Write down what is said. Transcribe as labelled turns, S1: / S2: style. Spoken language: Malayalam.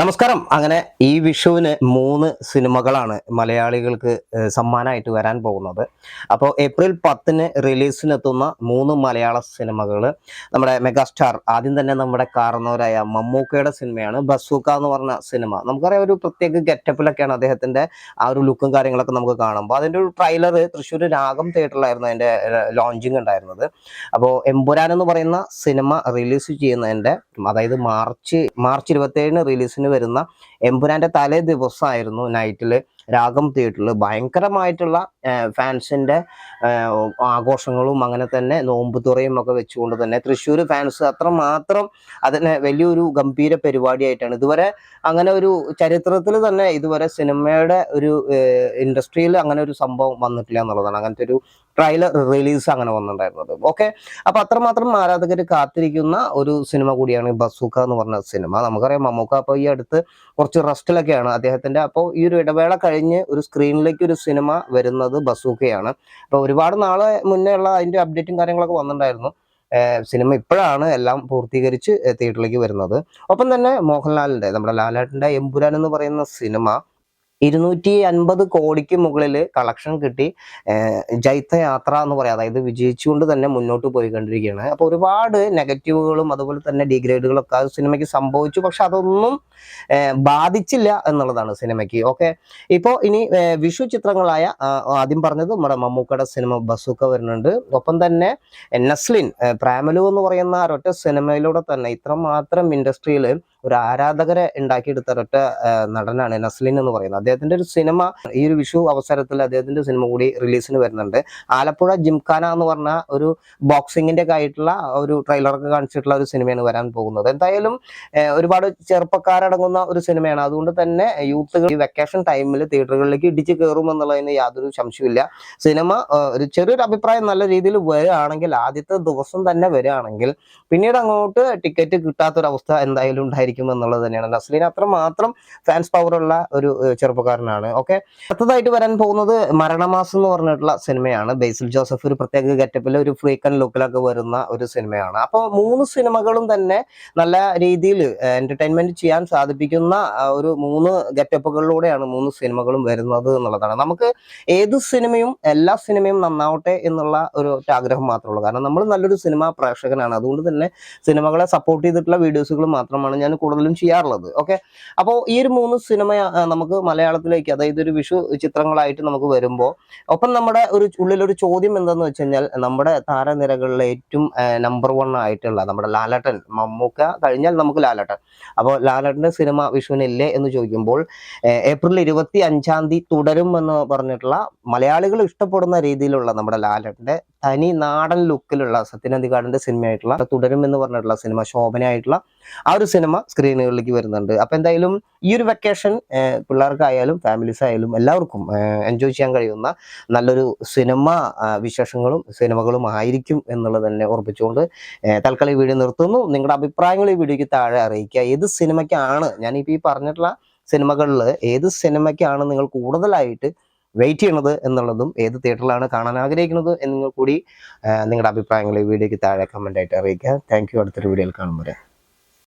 S1: നമസ്കാരം. അങ്ങനെ ഈ വിഷുവിന് മൂന്ന് സിനിമകളാണ് മലയാളികൾക്ക് സമ്മാനമായിട്ട് വരാൻ പോകുന്നത്. അപ്പോൾ ഏപ്രിൽ പത്തിന് റിലീസിനെത്തുന്ന മൂന്ന് മലയാള സിനിമകൾ നമ്മുടെ മെഗാസ്റ്റാർ ആദ്യം തന്നെ നമ്മുടെ കാരണവരായ മമ്മൂക്കയുടെ സിനിമയാണ് ബസൂക്ക എന്ന് പറഞ്ഞ സിനിമ. നമുക്കറിയാം ഒരു പ്രത്യേക ഗെറ്റപ്പിലൊക്കെയാണ് അദ്ദേഹത്തിന്റെ ആ ഒരു ലുക്കും കാര്യങ്ങളൊക്കെ നമുക്ക് കാണുമ്പോൾ അതിന്റെ ഒരു ട്രെയിലർ തൃശ്ശൂർ രാഗം തിയേറ്ററിലായിരുന്നു അതിന്റെ ലോഞ്ചിങ് ഉണ്ടായിരുന്നത്. അപ്പോൾ എമ്പുരാൻ എന്ന് പറയുന്ന സിനിമ റിലീസ് ചെയ്യുന്നതിന്റെ അതായത് മാർച്ച് മാർച്ച് ഇരുപത്തേഴിന് റിലീസിന് വരുന്ന എമ്പുരാന്റെ തലേ ദിവസമായിരുന്നു നൈറ്റിൽ രാഗം തിയേറ്ററിൽ ഭയങ്കരമായിട്ടുള്ള ഫാൻസിന്റെ ആഘോഷങ്ങളും അങ്ങനെ തന്നെ നോമ്പ് തുറയും ഒക്കെ വെച്ചുകൊണ്ട് തന്നെ തൃശ്ശൂർ ഫാൻസ് അത്രമാത്രം അതിനെ വലിയൊരു ഗംഭീര പരിപാടിയായിട്ടാണ്. ഇതുവരെ അങ്ങനെ ഒരു ചരിത്രത്തിൽ തന്നെ ഇതുവരെ സിനിമയുടെ ഒരു ഇൻഡസ്ട്രിയിൽ അങ്ങനെ ഒരു സംഭവം വന്നിട്ടില്ല എന്നുള്ളതാണ്. അങ്ങനത്തെ ഒരു ട്രailer റിലീസ് അങ്ങനെ വന്നിട്ടുണ്ടായിരുന്നത്. ഓക്കെ? അപ്പൊ അത്രമാത്രം ആരാധകർ കാത്തിരിക്കുന്ന ഒരു സിനിമ കൂടിയാണ് ബസൂക്ക എന്ന് പറഞ്ഞ സിനിമ. നമുക്കറിയാം മമ്മൂക്ക അപ്പോൾ ഈ അടുത്ത് കുറച്ച് റെസ്റ്റിലൊക്കെയാണ്. അദ്ദേഹത്തിന്റെ അപ്പോൾ ഈ ഒരു ഇടവേള കഴിഞ്ഞ് ഒരു സ്ക്രീനിലേക്ക് ഒരു സിനിമ വരുന്നത് ബസൂക്കയാണ്. അപ്പോൾ ഒരുപാട് നാളെ മുന്നേ ഉള്ള അതിന്റെ അപ്ഡേറ്റും കാര്യങ്ങളൊക്കെ വന്നിട്ടുണ്ടായിരുന്നു. സിനിമ ഇപ്പോഴാണ് എല്ലാം പൂർത്തീകരിച്ച് തിയേറ്ററിലേക്ക് വരുന്നത്. ഒപ്പം തന്നെ മോഹൻലാലിന്റെ നമ്മുടെ ലാലേട്ടന്റെ എമ്പുരാൻ എന്ന് പറയുന്ന സിനിമ ഇരുന്നൂറ്റി അൻപത് കോടിക്ക് മുകളിൽ കളക്ഷൻ കിട്ടി. ജൈത്തയാത്ര ജൈത്ത യാത്ര എന്ന് പറയാം. അതായത് വിജയിച്ചുകൊണ്ട് തന്നെ മുന്നോട്ട് പോയിക്കൊണ്ടിരിക്കുകയാണ്. അപ്പോൾ ഒരുപാട് നെഗറ്റീവുകളും അതുപോലെ തന്നെ ഡിഗ്രേഡുകളൊക്കെ ആ സിനിമയ്ക്ക് സംഭവിച്ചു. പക്ഷെ അതൊന്നും ബാധിച്ചില്ല എന്നുള്ളതാണ് സിനിമയ്ക്ക്. ഓക്കെ? ഇപ്പോൾ ഇനി വിഷു ചിത്രങ്ങളായ ആദ്യം പറഞ്ഞത് നമ്മുടെ മമ്മൂക്കയുടെ സിനിമ ബസൂക്ക വരുന്നുണ്ട്. ഒപ്പം തന്നെ നസ്ലിൻ പ്രാമലു എന്ന് പറയുന്ന ഒരൊറ്റ സിനിമയിലൂടെ തന്നെ ഇത്രമാത്രം ഇൻഡസ്ട്രിയിൽ ഒരു ആരാധകരെ ഉണ്ടാക്കിയെടുത്ത ഒരൊറ്റ നടനാണ് നസ്ലിൻ എന്ന് പറയുന്നത്. അദ്ദേഹത്തിന്റെ ഒരു സിനിമ ഈ ഒരു വിഷു അവസരത്തിൽ അദ്ദേഹത്തിന്റെ സിനിമ കൂടി റിലീസിന് വരുന്നുണ്ട്. ആലപ്പുഴ ജിംഖാന എന്ന് പറഞ്ഞ ഒരു ബോക്സിങ്ങിന്റെ ഒക്കെ ആയിട്ടുള്ള ഒരു ട്രെയിലറൊക്കെ കാണിച്ചിട്ടുള്ള ഒരു സിനിമയാണ് വരാൻ പോകുന്നത്. എന്തായാലും ഒരുപാട് ചെറുപ്പക്കാരടങ്ങുന്ന ഒരു സിനിമയാണ്. അതുകൊണ്ട് തന്നെ യൂത്തുകൾ ഈ വെക്കേഷൻ ടൈമിൽ തിയേറ്ററുകളിലേക്ക് ഇടിച്ചു കയറും എന്നുള്ളതിന് യാതൊരു സംശയമില്ല സിനിമ ഒരു ചെറിയൊരു അഭിപ്രായം നല്ല രീതിയിൽ വരികയാണെങ്കിൽ ആദ്യത്തെ ദിവസം തന്നെ വരികയാണെങ്കിൽ പിന്നീട് അങ്ങോട്ട് ടിക്കറ്റ് കിട്ടാത്തൊരവസ്ഥ എന്തായാലും ഉണ്ടായിരിക്കും. എന്നുള്ളത് തന്നെയാണ്. നസ്ലീൻ അത്രമാത്രം ഫാൻസ് പവർ ഉള്ള ഒരു ചെറുപ്പക്കാരനാണ്. ഓക്കെ? അടുത്തതായിട്ട് വരാൻ പോകുന്നത് മരണമാസം എന്ന് പറഞ്ഞിട്ടുള്ള സിനിമയാണ്. ബേസിൽ ജോസഫ് ഒരു പ്രത്യേക ഗെറ്റപ്പിൽ ഒരു ഫ്രീക്കൻ ലുക്കിലൊക്കെ വരുന്ന ഒരു സിനിമയാണ്. അപ്പോൾ മൂന്ന് സിനിമകളും തന്നെ നല്ല രീതിയിൽ എന്റർടൈൻമെന്റ് ചെയ്യാൻ സാധിപ്പിക്കുന്ന ഒരു മൂന്ന് ഗെറ്റപ്പുകളിലൂടെയാണ് മൂന്ന് സിനിമകളും വരുന്നത് എന്നുള്ളതാണ്. നമുക്ക് ഏത് സിനിമയും എല്ലാ സിനിമയും നന്നാവട്ടെ എന്നുള്ള ഒരു ആഗ്രഹം മാത്രമേ ഉള്ളൂ. കാരണം നമ്മൾ നല്ലൊരു സിനിമ പ്രേക്ഷകനാണ്. അതുകൊണ്ട് തന്നെ സിനിമകളെ സപ്പോർട്ട് ചെയ്തിട്ടുള്ള വീഡിയോസുകൾ മാത്രമാണ് ഞാൻ കൂടുതലും ചെയ്യാറുള്ളത്. ഓക്കെ അപ്പോൾ ഈ ഒരു മൂന്ന് സിനിമ നമുക്ക് മലയാളത്തിലേക്ക് അതായത് ഒരു വിഷു ചിത്രങ്ങളായിട്ട് നമുക്ക് വരുമ്പോൾ ഒപ്പം നമ്മുടെ ഒരു ഉള്ളിലൊരു ചോദ്യം എന്താണെന്ന് വെച്ച് കഴിഞ്ഞാൽ നമ്മുടെ താരനിരകളിലെ ഏറ്റവും നമ്പർ വൺ ആയിട്ടുള്ള നമ്മുടെ ലാലട്ടൻ മമ്മൂക്ക കഴിഞ്ഞാൽ നമുക്ക് ലാലട്ടൻ. അപ്പോൾ ലാലട്ടന്റെ സിനിമ വിഷുവിനില്ലേ എന്ന് ചോദിക്കുമ്പോൾ ഏപ്രിൽ ഇരുപത്തി അഞ്ചാം തീയതി തുടരും എന്ന് പറഞ്ഞിട്ടുള്ള മലയാളികൾ ഇഷ്ടപ്പെടുന്ന രീതിയിലുള്ള നമ്മുടെ ലാലട്ടന്റെ തനി നാടൻ ലുക്കിലുള്ള സത്യനന്ദികാടിന്റെ സിനിമയായിട്ടുള്ള തുടരും എന്ന് പറഞ്ഞിട്ടുള്ള സിനിമ ശോഭനയായിട്ടുള്ള ആ ഒരു സിനിമ സ്ക്രീനുകളിലേക്ക് വരുന്നുണ്ട്. അപ്പൊ എന്തായാലും ഈ ഒരു വെക്കേഷൻ പിള്ളേർക്കായാലും ഫാമിലീസ് ആയാലും എല്ലാവർക്കും എൻജോയ് ചെയ്യാൻ കഴിയുന്ന നല്ലൊരു സിനിമ വിശേഷങ്ങളും സിനിമകളും ആയിരിക്കും എന്നുള്ളത് തന്നെ ഉറപ്പിച്ചുകൊണ്ട് തൽക്കാലം ഈ വീഡിയോ നിർത്തുന്നു. നിങ്ങളുടെ അഭിപ്രായങ്ങൾ ഈ വീഡിയോയ്ക്ക് താഴെ അറിയിക്കുക. ഏത് സിനിമയ്ക്കാണ് ഞാനിപ്പോൾ ഈ പറഞ്ഞിട്ടുള്ള സിനിമകളിൽ ഏത് സിനിമയ്ക്കാണ് നിങ്ങൾ കൂടുതലായിട്ട് വെയിറ്റ് ചെയ്യണത് എന്നുള്ളതും ഏത് തിയേറ്ററിലാണ് കാണാൻ ആഗ്രഹിക്കുന്നത് എന്ന് കൂടി നിങ്ങളുടെ അഭിപ്രായങ്ങൾ ഈ വീഡിയോയ്ക്ക് താഴെ കമന്റായിട്ട് അറിയിക്കുക. താങ്ക് യു അടുത്തൊരു വീഡിയോയിൽ കാണുമ്പോൾ